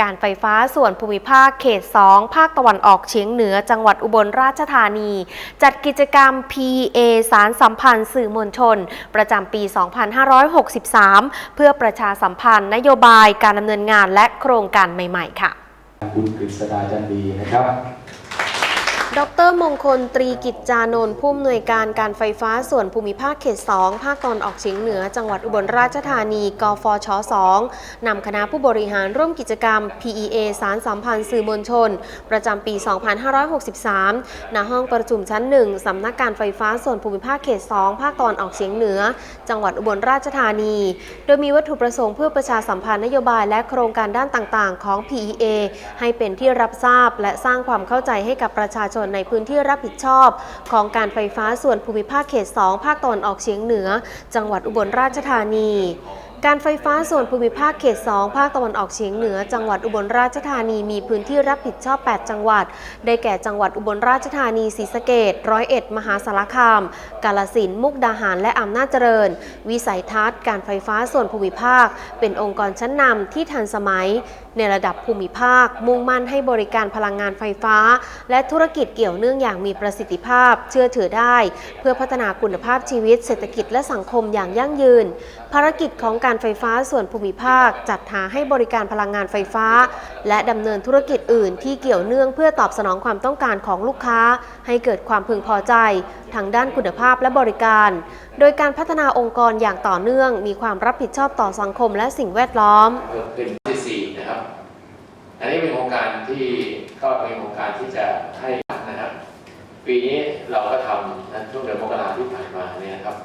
การไฟฟ้าส่วนภูมิภาคเขต 2 ภาคตะวันออกเฉียงเหนือจังหวัดอุบลราชธานี จัดกิจกรรม PA สารสัมพันธ์สื่อมวลชน ประจำปี 2563 เพื่อประชาสัมพันธ์นโยบายการดำเนินงานและโครงการใหม่ ๆ ค่ะ คุณกฤษดาจันดีนะครับ ดรมงคลตรีกิจจานนท์ผู้อำนวยการการไฟฟ้าส่วนภูมิภาคเขต 2 ภาคตอนออกเฉียงเหนือ จังหวัดอุบลราชธานี กฟช 2 นำคณะผู้บริหารร่วมกิจกรรม PEA สารสัมพันธ์สื่อมวลชน ประจำปี 2563 ณ ห้องประชุมชั้น 1 สำนักการไฟฟ้าส่วนภูมิภาคเขต 2 ภาคตอนออกเฉียงเหนือ จังหวัดอุบลราชธานี โดยมีวัตถุประสงค์เพื่อประชาสัมพันธ์นโยบายและโครงการด้านต่างๆ ของ PEA ให้เป็นที่รับทราบและสร้างความเข้าใจให้กับประชาชนในพื้นที่รับผิดชอบ ของการไฟฟ้าส่วนภูมิภาคเขต 2 ภาคตอนออกเฉียงเหนือ จังหวัดอุบลราชธานี การไฟฟ้าส่วนภูมิภาคเขต 2 ภาคตะวันออกเฉียงเหนือ จังหวัดอุบลราชธานีมีพื้นที่รับผิดชอบ 8 จังหวัด ได้แก่จังหวัดอุบลราชธานีศรีสะเกษร้อยเอ็ด มหาสารคาม กาลสินมุกดาหาร และอำนาจเจริญ วิสัยทัศน์ การไฟฟ้าส่วนภูมิภาค เป็นองค์กรชั้นนำที่ทันสมัย ในระดับภูมิภาค มุ่งมั่นให้บริการพลังงานไฟฟ้า และธุรกิจเกี่ยวเนื่องอย่างมีประสิทธิภาพ เชื่อถือได้ เพื่อพัฒนาคุณภาพชีวิตเศรษฐกิจและสังคมอย่างยั่งยืน ภารกิจของการไฟฟ้าส่วนภูมิภาค จัดหาให้บริการพลังงานไฟฟ้า และดำเนินธุรกิจอื่นที่เกี่ยวเนื่องเพื่อตอบสนองความต้องการของลูกค้า ให้เกิดความพึงพอใจทางด้านคุณภาพและบริการ โดยการพัฒนาองค์กรอย่างต่อเนื่อง มีความรับผิดชอบต่อสังคมและสิ่งแวดล้อมเพิ่มขึ้นที่สี่นะครับ อันนี้เป็นโครงการที่ก็เป็นโครงการที่จะให้นะครับปีนี้เราก็ทำนะช่วงเดือนมกราที่ผ่านมาเนี่ยครับ